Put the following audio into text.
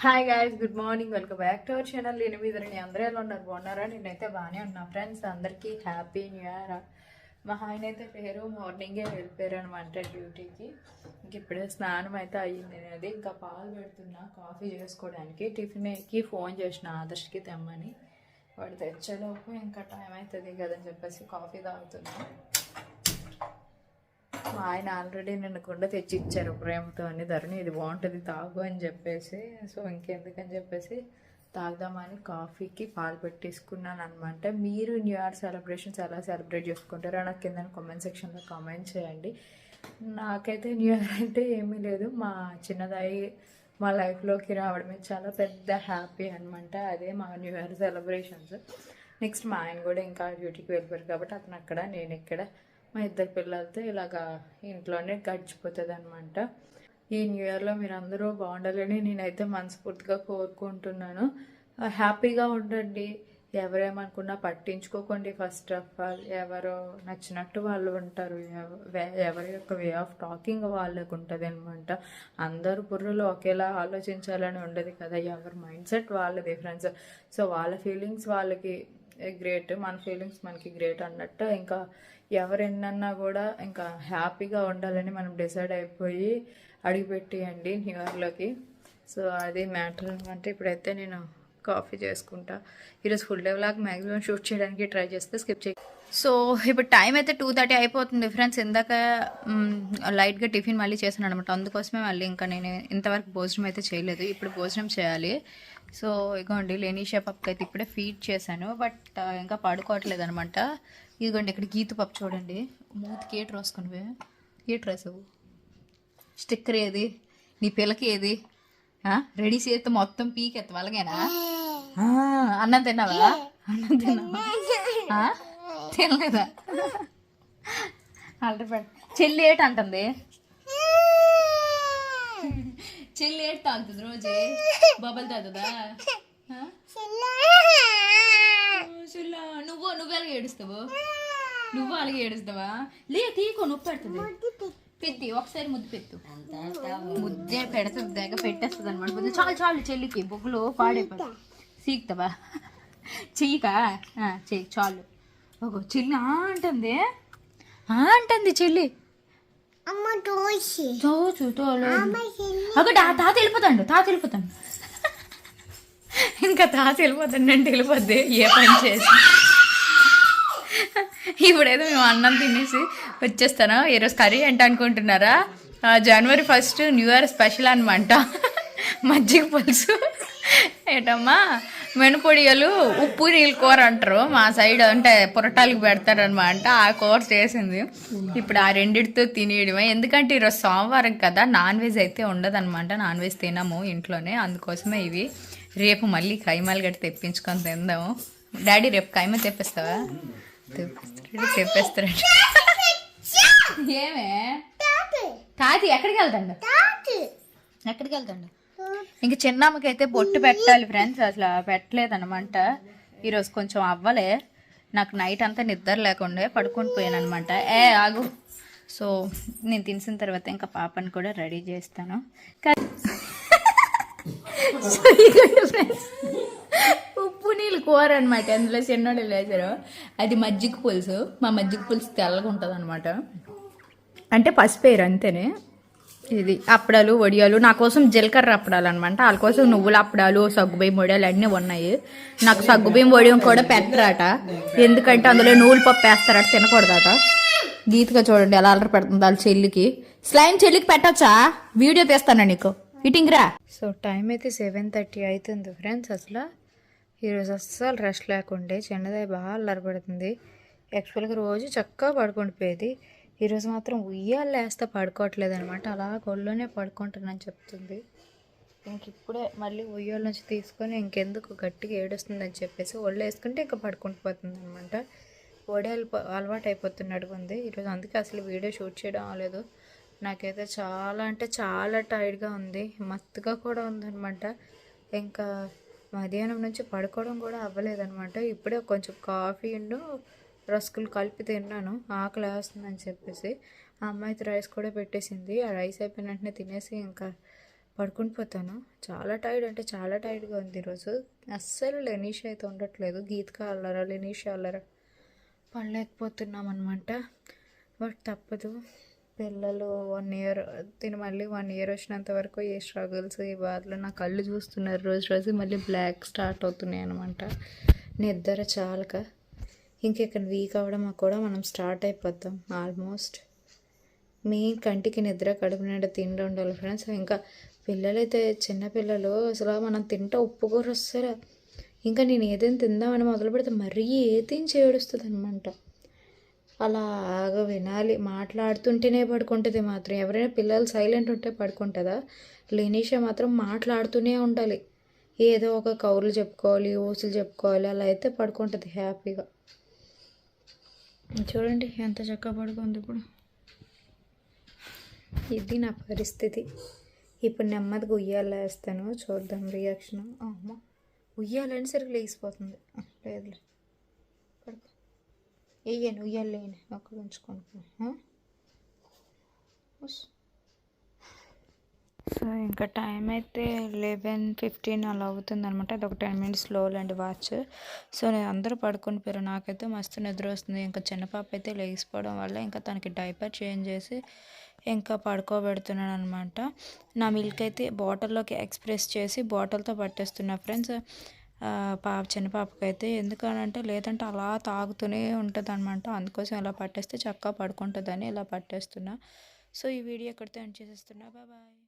Hi guys good morning welcome back to our channel నేను మీద నేను అందరూ ఎలా ఉన్నారు? బాగున్నారా? నేనైతే బాగానే ఉన్నా. ఫ్రెండ్స్ అందరికీ హ్యాపీ న్యూ ఇయర్ మా ఆయన అయితే పేరు మార్నింగే వెళ్ళిపోయారు అనమాట డ్యూటీకి ఇంక ఇప్పుడే స్నానం అయితే అయ్యింది అది ఇంకా పాలు పెడుతున్నా కాఫీ చేసుకోవడానికి. టిఫిన్కి ఫోన్ చేసిన ఆదర్శ్కి తెమ్మని. వాడు తెచ్చేలోపు ఇంకా టైం అవుతుంది కదని చెప్పేసి కాఫీ తాగుతున్నా. మా ఆయన ఆల్రెడీ నిన్ను కుండ తెచ్చి ఇచ్చారు ప్రేమతో అని ధరణి ఇది బాగుంటుంది తాగు అని చెప్పేసి. సో ఇంకెందుకని చెప్పేసి తాగుదామని కాఫీకి పాలు పెట్టేసుకున్నాను అనమాట మీరు న్యూ ఇయర్ సెలబ్రేషన్స్ ఎలా సెలబ్రేట్ చేసుకుంటారో నాకు కింద కామెంట్ సెక్షన్లో కామెంట్ చేయండి. నాకైతే న్యూ ఇయర్ అంటే ఏమీ లేదు. మా చిన్నదాయి మా లైఫ్లోకి రావడమే చాలా పెద్ద హ్యాపీ అనమాట అదే మా న్యూ ఇయర్ సెలబ్రేషన్స్. నెక్స్ట్ మా ఆయన కూడా ఇంకా డ్యూటీకి వెళ్ళిపోయారు కాబట్టి అతను అక్కడ నేను ఇక్కడ. మా ఇద్దరు పిల్లలతో ఇలాగా ఇంట్లోనే గడిచిపోతుంది అనమాట ఈ న్యూ ఇయర్లో మీరు అందరూ బాగుండాలని నేనైతే మనస్ఫూర్తిగా కోరుకుంటున్నాను. హ్యాపీగా ఉండండి. ఎవరేమనుకున్నా పట్టించుకోకండి ఫస్ట్ ఆఫ్ ఆల్. ఎవరు నచ్చినట్టు వాళ్ళు ఉంటారు. ఎవరి యొక్క వే ఆఫ్ టాకింగ్ వాళ్ళకు ఉంటుంది అనమాట అందరూ బుర్రలు ఒకేలా ఆలోచించాలని ఉండదు కదా. ఎవరి మైండ్ సెట్ వాళ్ళ డిఫరెన్స్ సో వాళ్ళ ఫీలింగ్స్ వాళ్ళకి గ్రేట్. మన ఫీలింగ్స్ మనకి గ్రేట్ అన్నట్టు ఇంకా ఎవరు ఎన్నన్నా కూడా ఇంకా హ్యాపీగా ఉండాలని మనం డిసైడ్ అయిపోయి అడిగిపెట్టేయండి న్యూ ఇయర్లోకి. సో అది మ్యాటర్ అనమాట ఇప్పుడైతే నేను కాఫీ చేసుకుంటా. ఈరోజు full day vlog maximum shoot చేయడానికి ట్రై చేస్తే స్కిప్ చేయ. సో ఇప్పుడు టైం అయితే టూ థర్టీ అయిపోతుంది ఫ్రెండ్స్. ఇందాక లైట్గా టిఫిన్ మళ్ళీ చేశాను అనమాట అందుకోసమే మళ్ళీ ఇంకా నేను ఇంతవరకు భోజనం అయితే చేయలేదు. ఇప్పుడు భోజనం చేయాలి. సో ఇగోండి లేనీషా పప్పుకి అయితే ఇప్పుడే ఫీడ్ చేశాను. బట్ ఇంకా పడుకోవట్లేదు అనమాట ఇదిగోండి ఇక్కడ గీత పప్పు చూడండి. మూతికి ఏటు రాసుకునివే ఏటు రాసావు. స్టిక్కర్ ఏది? నీ పిల్లకి ఏది? రెడీ చేస్తే మొత్తం పీకెత్త వాళ్ళగేనా ఆ, అన్నం తిన్నావా? అన్నం తిన్నావా? తినలేదా? అల్టపడ చెల్లి ఏట అంటుంది. చెల్లి ఏట తాగుతుంది రోజే. బొబ్బలు తాగుతుందా ఆ? చెల్లా నువ్వు నువ్వు ఎలాగ ఏడుస్తావు? నువ్వు అలాగే ఏడుస్తావా? లే తీకో నొప్పి పెడుతుంది. పెత్తి ఒకసారి ముద్దు పెట్టు. ముద్దే పెడుతుంది దగ్గర పెట్టేస్తుంది అనమాట చాలు చాలు చెల్లికి బొగ్గులు పాడైపోతుంది. సీక్తావా? చెయ్యికా? చెయ్యి చాలు. ఒక చెల్లి ఆ అంటుంది? ఆ అంటుంది చెల్లి. అమ్మ తోలు. ఒకటి ఆ తాత వెళ్ళిపోతాడు తాత వెళ్ళిపోతాడు ఇంకా తాత వెళ్ళిపోతాడు అంటే వెళ్ళిపోద్ది ఏ పని చేసి. ఇప్పుడైతే మేము అన్నం తినేసి వచ్చేస్తాను? ఈరోజు కర్రీ ఏంటి అనుకుంటున్నారా? January first new year special అనమాట మజ్జిగ పులుసు. ఏటమ్మా? మెనుపొడియలు ఉప్పు నీళ్ళు కూర అంటారు. మా సైడ్ అంటే పొరటాలకు పెడతారనమాట ఆ కూర చేసింది. ఇప్పుడు ఆ రెండిటితో తినేయడమే. ఎందుకంటే ఈరోజు సోమవారం కదా నాన్ వెజ్ అయితే ఉండదన్నమాట. నాన్ వెజ్ తినము ఇంట్లోనే. అందుకోసమే ఇవి రేపు మళ్ళీ కైమాలు గట్టి తెప్పించుకొని తిందాము. డాడీ రేపు కైమ తెప్పిస్తావా? తెప్పిస్తాడు తెప్పిస్తాడు ఏమే? తాతి ఎక్కడికి వెళ్తాడు? ఎక్కడికి వెళ్తాడు? ఇంక చిన్నమ్మకి అయితే బొట్టు పెట్టాలి ఫ్రెండ్స్ అసలు పెట్టలేదన్నమాట. ఈరోజు కొంచెం అవ్వలే. నాకు నైట్ అంతా నిద్ర లేకుండా పడుకొని పోయాను అనమాట ఏ ఆగు. సో నేను తినేసిన తర్వాత ఇంకా పాపని కూడా రెడీ చేస్తాను. కా- సో ఇదిగోండి friends. ఉప్పు నీళ్ళు కూర అనమాట అందులో చిన్నోడు వేసారు అది మజ్జిగ పులుసు. మా మజ్జిగ పులుసు తెల్లగా ఉంటుంది అనమాట అంటే పసిపోయారు అంతేనే? ఇది అప్పడాలు వడియాలు. నా కోసం జీలకర్ర అప్పడాలు అనమాట వాళ్ళ కోసం నువ్వుల అప్పడాలు సగ్గుబియ్యం వడియాలు అన్నీ ఉన్నాయి. నాకు సగ్గుబియ్యం వడియం కూడా పెట్టరాట. ఎందుకంటే అందులో నూలు పప్పు వేస్తారట తినకూడదట. గీతగా చూడండి ఎలా అలర పెడుతుంది వాళ్ళ చెల్లికి. స్లైమ్ చెల్లికి పెట్టచ్చా? వీడియో తీస్తానా నీకు? ఇటింగ్ రా సో టైం అయితే సెవెన్ థర్టీ అవుతుంది ఫ్రెండ్స్ అసలు. ఈరోజు అస్సలు రెస్ట్ లేకుండే చిన్నదాయి బాగా అల్లరపడుతుంది. యాక్చువల్గా రోజు చక్కగా పడుకుండిపోయేది ఈరోజు మాత్రం ఉయ్యాలు లేస్తే పడుకోవట్లేదు అనమాట అలా గొల్లోనే పడుకుంటానని చెప్తుంది. ఇంక ఇప్పుడే మళ్ళీ ఉయ్యాల నుంచి తీసుకొని ఇంకెందుకు గట్టిగా ఏడుస్తుందని చెప్పేసి ఒళ్ళు వేసుకుంటే ఇంకా పడుకుంటు పోతుంది అనమాట ఒడేలు అలవాటు అయిపోతున్నట్టు ఉంది ఈరోజు అందుకే అసలు వీడియో షూట్ చేయడం అవ్వలేదు. నాకైతే చాలా అంటే చాలా టైర్డ్గా ఉంది. మత్తుగా కూడా ఉందన్నమాట. ఇంకా మధ్యాహ్నం నుంచి పడుకోవడం కూడా అవ్వలేదనమాట ఇప్పుడే కొంచెం కాఫీ రస్కులు కలిపి తిన్నాను ఆకలి వేస్తుందని చెప్పేసి. ఆ అమ్మాయితో రైస్ కూడా పెట్టేసింది. ఆ రైస్ అయిపోయిన వెంటనే తినేసి ఇంకా పడుకుని పోతాను. చాలా టైర్డ్ అంటే చాలా టైర్డ్గా ఉంది ఈరోజు. అస్సలు లెనీష్ అయితే ఉండట్లేదు. గీత్కా అల్లరా లెనీష్ అల్లరా. పడలేకపోతున్నాం అనమాట బట్ తప్పదు. పిల్లలు వన్ ఇయర్ తిని మళ్ళీ వన్ ఇయర్ వచ్చినంత వరకు ఏ స్ట్రగుల్స్ ఈ బాధలు నా కళ్ళు చూస్తున్నారు. రోజు రోజు మళ్ళీ బ్లాక్ స్టార్ట్ అవుతున్నాయి అనమాట నిద్ర చాలక. ఇంకెక్కడ వీక్ అవ్వడం కూడా మనం స్టార్ట్ అయిపోతాం ఆల్మోస్ట్ మెయిన్ కంటికి నిద్ర కడుపు నిండా తిండి ఉండాలి ఫ్రెండ్స్ ఇంకా పిల్లలైతే చిన్నపిల్లలు అసలు మనం తింటా ఉప్పుకూర వస్తారా ఇంకా నేను ఏదైనా తిందామని మొదలు పెడితే మరీ ఏదైనా చేడుస్తుంది అనమాట అలాగ వినాలి. మాట్లాడుతుంటేనే పడుకుంటుంది మాత్రం. ఎవరైనా పిల్లలు సైలెంట్ ఉంటే పడుకుంటుందా? లేనీషా మాత్రం మాట్లాడుతూనే ఉండాలి. ఏదో ఒక కౌర్లు చెప్పుకోవాలి ఊసులు చెప్పుకోవాలి అలా అయితే పడుకుంటుంది హ్యాపీగా. చూడండి ఎంత చక్కగా పడుకుంది ఇప్పుడు. ఇది నా పరిస్థితి. ఇప్పుడు నెమ్మదిగా ఉయ్యాల వేస్తాను. చూద్దాం రియాక్షన్. అమ్మ ఉయ్యాలని సరిగ్గా లేచిపోతుంది. లేదులే. వేయను ఉయ్యాలు లేని అక్కడ ఉంచుకోండి సో ఇంకా టైం అయితే లెవెన్ ఫిఫ్టీన్ అలా అవుతుంది అనమాట అది ఒక టెన్ మినిట్స్లో లాంటి వాచ్ సో నేను అందరూ పడుకొని పోయారు నాకైతే మస్తు నిద్ర వస్తుంది ఇంకా చిన్న పాప అయితే లేచిపోవడం వల్ల ఇంకా తనకి డైపర్ చేంజ్ చేసి ఇంకా పడుకోబెడుతున్నాను అనమాట నా మిల్క్ అయితే బాటిల్లోకి ఎక్స్ప్రెస్ చేసి బాటిల్తో పట్టేస్తున్నా ఫ్రెండ్స్ పాప చిన్న పాపకైతే ఎందుకనంటే లేదంటే అలా తాగుతూనే ఉంటుంది అనమాట అందుకోసం ఇలా పట్టేస్తే చక్కగా పడుకుంటుందని ఇలా పట్టేస్తున్నా. సో ఈ వీడియో ఎక్కడితో ఎండ్ చేసేస్తున్నా. బాయ్.